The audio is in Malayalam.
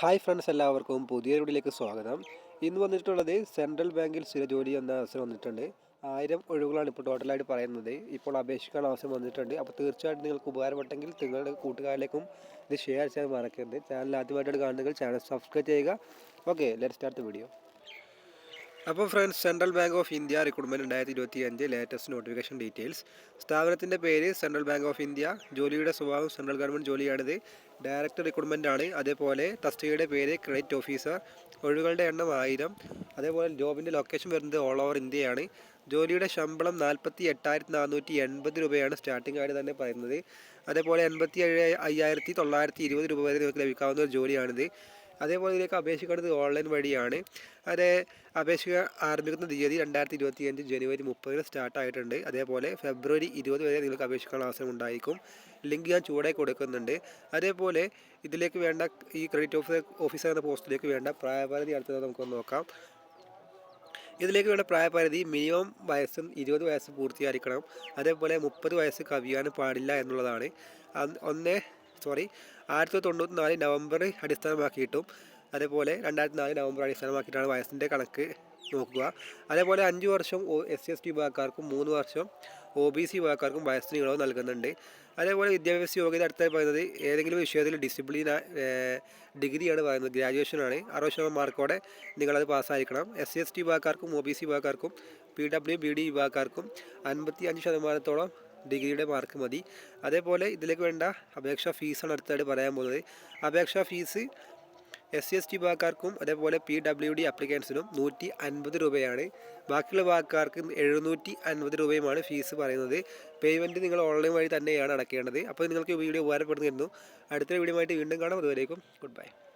ഹായ് ഫ്രണ്ട്സ് എല്ലാവർക്കും പുതിയ വീഡിയോയിലേക്ക് സ്വാഗതം. ഇന്ന് വന്നിട്ടുള്ളത് സെൻട്രൽ ബാങ്കിൽ സ്ഥിര ജോലി എന്ന അവസരം വന്നിട്ടുണ്ട്. ആയിരം ഒഴിവുകളാണ് ഇപ്പോൾ ടോട്ടലായിട്ട് പറയുന്നത്. ഇപ്പോൾ അപേക്ഷിക്കാൻ അവസരം വന്നിട്ടുണ്ട്. അപ്പോൾ തീർച്ചയായിട്ടും നിങ്ങൾക്ക് ഉപകാരപ്പെട്ടെങ്കിൽ നിങ്ങളുടെ കൂട്ടുകാരിലേക്കും ഇത് ഷെയർ ചെയ്യാൻ മറക്കരുത്. ചാനൽ ആദ്യമായിട്ടാണ് കാണുന്നെങ്കിൽ ചാനൽ സബ്സ്ക്രൈബ് ചെയ്യുക. ഓക്കെ ലെറ്റ് സ്റ്റാർട്ട് വീഡിയോ അപ്പോൾ friends central bank of India recruitment രണ്ടായിരത്തി ഇരുപത്തി അഞ്ച് ലേറ്റസ്റ്റ് നോട്ടിഫിക്കേഷൻ ഡീറ്റെയിൽസ് സ്ഥാപനത്തിന്റെ പേര് സെൻട്രൽ ബാങ്ക് ഓഫ് ഇന്ത്യ. ജോലിയുടെ സ്വഭാവം സെൻട്രൽ ഗവൺമെന്റ് ജോലിയാണിത്. ഡയറക്ടർ റിക്രൂട്ട്മെന്റ് ആണ്. അതേപോലെ തസ്തികയുടെ പേര് ക്രെഡിറ്റ് ഓഫീസർ ഒഴിവുകളുടെ എണ്ണം ആയിരം. അതേപോലെ ജോബിന്റെ ലൊക്കേഷൻ വരുന്നത് ഓൾ ഓവർ ഇന്ത്യയാണ്. ജോലിയുടെ ശമ്പളം നാൽപ്പത്തി എട്ടായിരത്തി നാനൂറ്റി എൺപത് രൂപയാണ് സ്റ്റാർട്ടിംഗ് ആയിട്ട് തന്നെ പറയുന്നത്. അതേപോലെ എൺപത്തി ഏഴ് അയ്യായിരത്തി തൊള്ളായിരത്തി ഇരുപത് രൂപ വരെ നിങ്ങൾക്ക് ലഭിക്കാവുന്ന ഒരു ജോലിയാണിത്. അതേപോലെ ഇതിലേക്ക് അപേക്ഷിക്കേണ്ടത് ഓൺലൈൻ വഴിയാണ്. അത് അപേക്ഷ ആരംഭിക്കുന്ന തീയതി രണ്ടായിരത്തി ഇരുപത്തി അഞ്ച് ജനുവരി മുപ്പതിന് സ്റ്റാർട്ടായിട്ടുണ്ട് അതേപോലെ ഫെബ്രുവരി ഇരുപത് വരെ നിങ്ങൾക്ക് അപേക്ഷിക്കാനുള്ള അവസരം ഉണ്ടായിരിക്കും. ലിങ്ക് ഞാൻ ചൂടായി കൊടുക്കുന്നുണ്ട്. അതേപോലെ ഇതിലേക്ക് വേണ്ട ഈ ക്രെഡിറ്റ് ഓഫീസർ ഓഫീസർ എന്ന പോസ്റ്റിലേക്ക് വേണ്ട പ്രായപരിധി അടുത്തത് നമുക്കൊന്ന് നോക്കാം. ഇതിലേക്ക് വേണ്ട പ്രായപരിധി മിനിമം വയസ്സും ഇരുപത് വയസ്സ് പൂർത്തിയായിരിക്കണം. അതേപോലെ മുപ്പത് വയസ്സ് കവിയാനും പാടില്ല എന്നുള്ളതാണ്. ഒന്ന് സോറി ആയിരത്തി തൊണ്ണൂറ്റി നാല് നവംബർ അടിസ്ഥാനമാക്കിയിട്ടും അതേപോലെ രണ്ടായിരത്തി നാല് നവംബർ അടിസ്ഥാനമാക്കിയിട്ടാണ് വയസ്സിന്റെ കണക്ക് നോക്കുക. അതേപോലെ അഞ്ച് വർഷം എസ് സി എസ് ടി വിഭാഗക്കാർക്കും മൂന്ന് വർഷം ഒ ബി സി വിഭാഗക്കാർക്കും വയസ്സിന് ഇളവ് നൽകുന്നുണ്ട്. അതേപോലെ വിദ്യാഭ്യാസ യോഗ്യത അടുത്തായി പറയുന്നത് ഏതെങ്കിലും വിഷയത്തിൽ ഡിസിപ്ലിൻ ഡിഗ്രിയാണ് പറയുന്നത്. ഗ്രാജുവേഷനാണ് അറുപത് ശതമാനം മാർക്കോടെ നിങ്ങളത് പാസ്സായിരിക്കണം. എസ് സി എസ് ടി വിഭാഗക്കാർക്കും ഒ ബി സി വിഭാഗക്കാർക്കും പി ഡബ്ല്യു ബി ഡി വിഭാഗക്കാർക്കും അൻപത്തി അഞ്ച് ശതമാനത്തോളം ഡിഗ്രിയുടെ മാർക്ക് മതി. അതേപോലെ ഇതിലേക്ക് വേണ്ട അപേക്ഷാ ഫീസാണ് അടുത്തായിട്ട് പറയാൻ പോകുന്നത്. അപേക്ഷാ fees S C S T വിഭാഗക്കാർക്കും അതേപോലെ പി ഡബ്ല്യു ഡി അപ്ലിക്കൻസിനും നൂറ്റി അൻപത് രൂപയാണ്. ബാക്കിയുള്ള വിഭാഗക്കാർക്ക് എഴുന്നൂറ്റി അൻപത് രൂപയുമാണ് ഫീസ് പറയുന്നത്. പേയ്മെന്റ് നിങ്ങൾ ഓൺലൈൻ വഴി തന്നെയാണ് അടക്കേണ്ടത്. അപ്പോൾ നിങ്ങൾക്ക് വീഡിയോ ഉപകാരപ്പെടുന്നു അടുത്ത വീഡിയോ ആയിട്ട് വീണ്ടും കാണാം. അതുവരേക്കും ഗുഡ് ബൈ